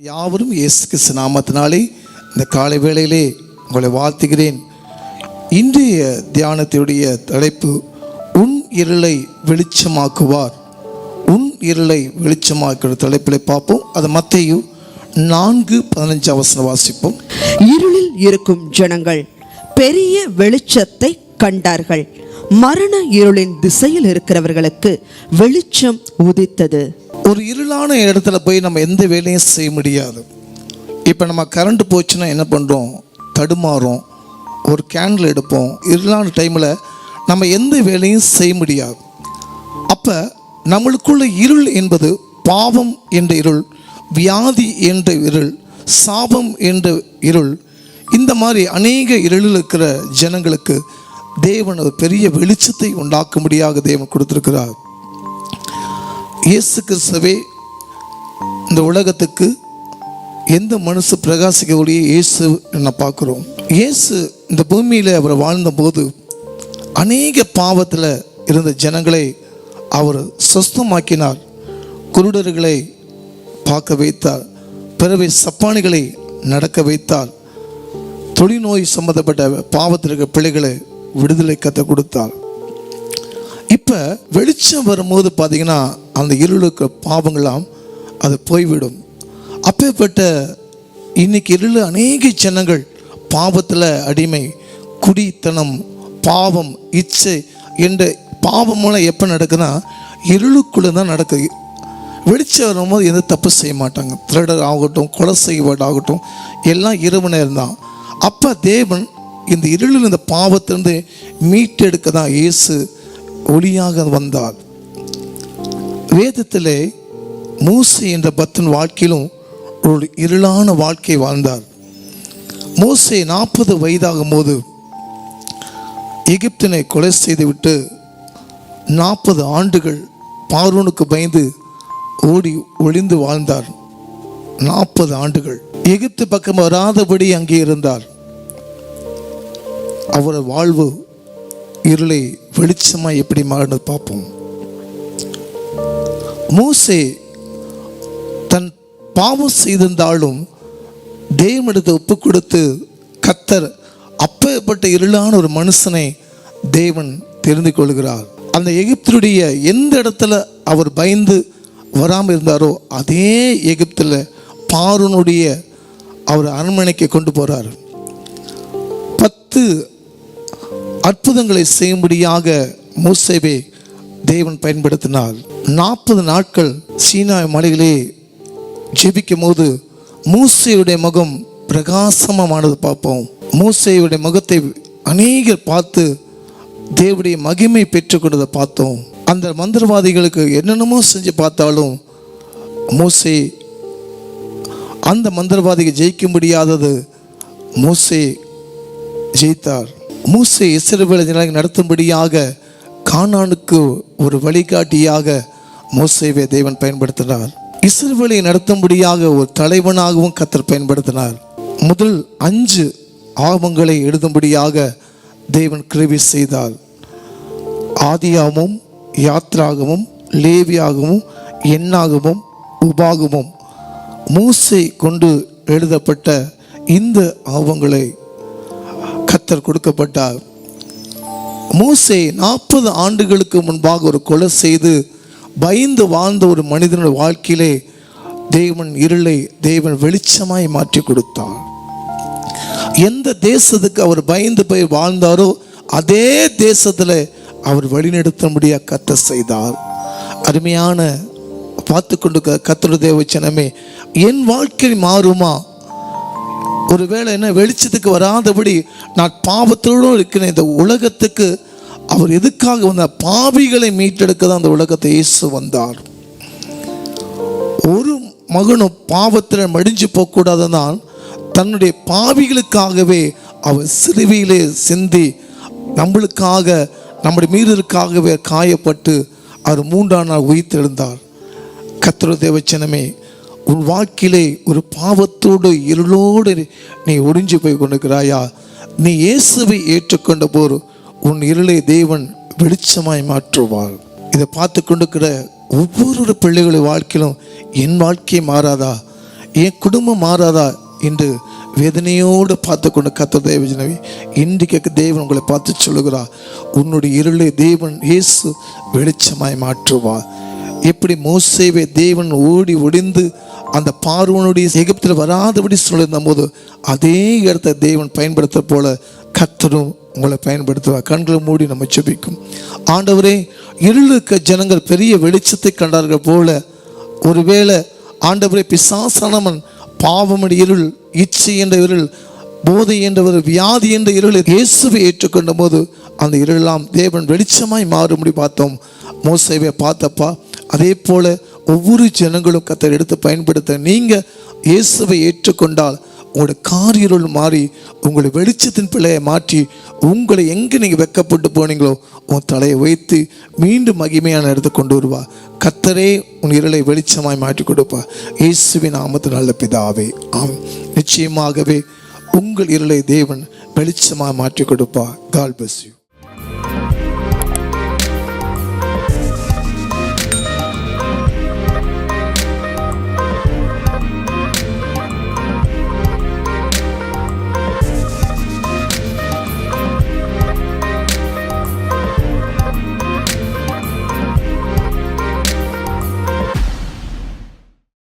யாவரும் இயேசு கிறிஸ்து நாமத்தினாலே இந்த காலை வேளையிலே உங்களை வாழ்த்துகிறேன். இன்றைய தியானத்தினுடைய தலைப்பு உன் இருளை வெளிச்சமாக்குவார். உன் இருளை வெளிச்சமாக்குற தலைப்பில் பார்ப்போம். அது மத்தையும் நான்கு பதினஞ்சு அவசரம் வாசிப்போம். இருளில் இருக்கும் ஜனங்கள் பெரிய வெளிச்சத்தை கண்டார்கள். மரண இருளின் திசையில் இருக்கிறவர்களுக்கு வெளிச்சம் உதித்தது. ஒரு இருளான இடத்துல போய் நம்ம எந்த வேலையும் செய்ய முடியாது. இப்போ நம்ம கரண்ட் போச்சுன்னா என்ன பண்ணுறோம் தடுமாறும் ஒரு கேண்டில் எடுப்போம். இருளான டைமில் நம்ம எந்த வேலையும் செய்ய முடியாது. அப்போ நம்மளுக்குள்ள இருள் என்பது பாவம் என்ற இருள் வியாதி என்ற இருள் சாபம் என்ற இருள் இந்த மாதிரி அநேக இருளில் இருக்கிற ஜனங்களுக்கு தேவன் ஒரு பெரிய வெளிச்சத்தை உண்டாக்கும்படியாக தேவன் கொடுத்துருக்கிறார். இயேசு கிறிஸ்துவே இந்த உலகத்துக்கு எந்த மனுஷ பிரகாசிக்கக்கூடிய இயேசு என்ன பார்க்குறோம். இயேசு இந்த பூமியில் அவர் வாழ்ந்தபோது அநேக பாவத்தில் இருந்த ஜனங்களை அவர் சொஸ்தமாக்கினார். குருடர்களை பார்க்க வைத்தார். பிறவை சப்பானிகளை நடக்க வைத்தார். தொழில்நோய் சம்பந்தப்பட்ட பாவத்தில் பிள்ளைகளை விடுதலை கற்றுக் கொடுத்தார். இப்போ வெளிச்சம் வரும்போது பார்த்தீங்கன்னா அந்த இருளுக்கு பாவங்களாம் அது போய்விடும். அப்பேற்பட்ட இன்னைக்கு இருள் அநேக ஜனங்கள் பாவத்தில் அடிமை குடித்தனம் பாவம் இச்சை என்ற பாவமெல்லாம் எப்போ நடக்குதுன்னா இருளுக்குள்ளே தான் நடக்குது வெளிச்சம் வரும்போது எந்த தப்பு செய்ய மாட்டாங்க. திருடர் ஆகட்டும் கொலை செய்வது ஆகட்டும் எல்லாம் இரவு நேரம் தான் அப்போ தேவன் இந்த இருளில் இந்த பாவத்திலிருந்து மீட்டெடுக்க தான் இயேசு ஒளியாக வந்தார். வேதத்திலே மூசை என்ற பத்தன் வாழ்க்கையிலும் ஒரு இருளான வாழ்க்கை வாழ்ந்தார். மூசை நாற்பது வயதாகும் போது எகிப்தினை கொலை செய்துவிட்டு நாற்பது ஆண்டுகள் பார்வனுக்கு பயந்து ஓடி ஒளிந்து வாழ்ந்தார். நாற்பது ஆண்டுகள். எகிப்து பக்கம் வராதபடி அங்கே இருந்தார். அவரது வாழ்வு இருளை வெளிச்சமாக எப்படி மாறினது பார்ப்போம். மூசே தன் பாவம் செய்திருந்தாலும் தேவனிடத்தை ஒப்பு கொடுத்து கத்தர் அப்பேற்பட்ட இருளான ஒரு மனுஷனை தேவன் தெரிந்து கொள்கிறார். அந்த எகிப்தினுடைய எந்த இடத்துல அவர் பயந்து வராமல் இருந்தாரோ அதே எகிப்தில் பாருனுடைய அவர் அரண்மனைக்கு கொண்டு போகிறார் பத்து அற்புதங்களை செய்யும்படியாக மூசேவே தேவன் பயன்படுத்தினார். நாற்பது நாட்கள் சீனா மலையிலே ஜெபிக்கும் போது மூசையுடைய முகம் பிரகாசமானது பார்ப்போம். மூசையுடைய முகத்தை அநேகர் பார்த்து தேவடைய மகிமை பெற்றுக்கொண்டதை பார்த்தோம். அந்த மந்திரவாதிகளுக்கு என்னென்னமோ செஞ்சு பார்த்தாலும் மூசை அந்த மந்திரவாதிக்கு ஜெயிக்க முடியாதது மூசை ஜெயித்தார். மூசை இஸ்ரவேல் ஜனங்களை நடத்தும்படியாக கானானுக்கு ஒரு வழிகாட்டியாக மோசேவை தேவன் பயன்படுத்தினார். இஸ்ரவேலை நடத்தும்படியாக ஒரு தலைவனாகவும் கத்தர் பயன்படுத்தினார். முதல் அஞ்சு ஆகமங்களை எழுதும்படியாக தேவன் கிருவி செய்தார். ஆதியாகமும் யாத்ராகமும் லேவியாகவும் எண்ணாகமும் உபாகமும். மூசை கொண்டு எழுதப்பட்ட இந்த ஆவங்களை கத்தர் கொடுக்கப்பட்டார். மூசை நாற்பது ஆண்டுகளுக்கு முன்பாக ஒரு கொலை செய்து பயந்து வாழ்ந்த ஒரு மனிதனுடைய வாழ்க்கையிலே தேவன் இருளை தேவன் வெளிச்சமாய் மாற்றி கொடுத்தார். எந்த தேசத்துக்கு அவர் பயந்து போய் வாழ்ந்தாரோ அதே தேசத்தில் அவர் வழிநடத்தும்படியாக கத்த செய்தார். அருமையான பார்த்து கொண்டு கத்தரு தேவச்சனமே என் வாழ்க்கை மாறுமா? ஒருவேளை என்ன வெளிச்சத்துக்கு வராதபடி நான் பாவத்தோடு இருக்கிறேன் இந்த உலகத்துக்கு அவர் எதுக்காக வந்த பாவிகளை மீட்டெடுக்க தான் அந்த உலகத்தை இயேசு வந்தார். ஒரு மகனும் பாவத்தில் மடிஞ்சு போகக்கூடாதுதான் தன்னுடைய பாவிகளுக்காகவே அவர் சிறுவியிலே சிந்தி நம்மளுக்காக நம்முடைய மீறலுக்காகவே காயப்பட்டு அவர் மூன்றாம் நாள் உயிர்த்தெழுந்தார். கத்திர தேவச்சனமே உன் வாழ்க்கையிலே ஒரு பாவத்தோடு இருளோடு நீ ஒடிஞ்சு போய் கொண்டிருக்கிறாயா? நீ இயேசுவை ஏற்றுக்கொண்ட போது உன் இருளை தேவன் வெளிச்சமாய் மாற்றுவார். இதை பார்த்து கொண்டிருக்கிற ஒவ்வொரு பிள்ளைகளுடைய வாழ்க்கையிலும் என் வாழ்க்கை மாறாதா? என் குடும்பம் மாறாதா? என்று வேதனையோடு பார்த்து கொண்டு கத்த தேவஜனவி இன்றைக்கு தேவன் உங்களை பார்த்து சொல்லுகிறார். உன்னுடைய இருளை தேவன் இயேசு வெளிச்சமாய் மாற்றுவார். எப்படி மோசேவை தேவன் ஓடி ஒடிந்து அந்த பார்வனுடைய எகிப்தில் வராதபடி சொல்லியிருந்த போது அதே இடத்தை தேவன் பயன்படுத்த போல கத்தரும் உங்களை பயன்படுத்துவார் கண்களை மூடி நம்ம செபிக்கும் ஆண்டவரே இருளுக்க ஜனங்கள் பெரிய வெளிச்சத்தை கண்டார்கள் போல ஒருவேளை ஆண்டவரே பிசாசானவன் பாவமடி இருள் இச்சை என்ற இருள் போதை என்ற ஒரு வியாதி என்ற இருளை இயேசுவை ஏற்றுக்கொண்ட போது அந்த இருளெல்லாம் தேவன் வெளிச்சமாய் மாறும்படி பார்த்தோம். மோசைவை பார்த்தப்பா அதே போல ஒவ்வொரு ஜனங்களும் கத்தர் எடுத்து பயன்படுத்த நீங்கள் இயேசுவை ஏற்றுக்கொண்டால் உங்களோட காரியருள் மாறி உங்களை வெளிச்சத்தின் பிள்ளையை மாற்றி உங்களை எங்கே நீங்கள் வெக்கப்பட்டு போனீங்களோ உன் தலையை வைத்து மீண்டும் மகிமையான இடத்துக்கு கொண்டு வருவா. கத்தரே உன் இருளை வெளிச்சமாய் மாற்றி கொடுப்பா. இயேசுவின் நாமத்து நல்ல பிதாவே ஆம் நிச்சயமாகவே உங்கள் இருளை தேவன் வெளிச்சமாக மாற்றி கொடுப்பா. கால் பஸ் யூ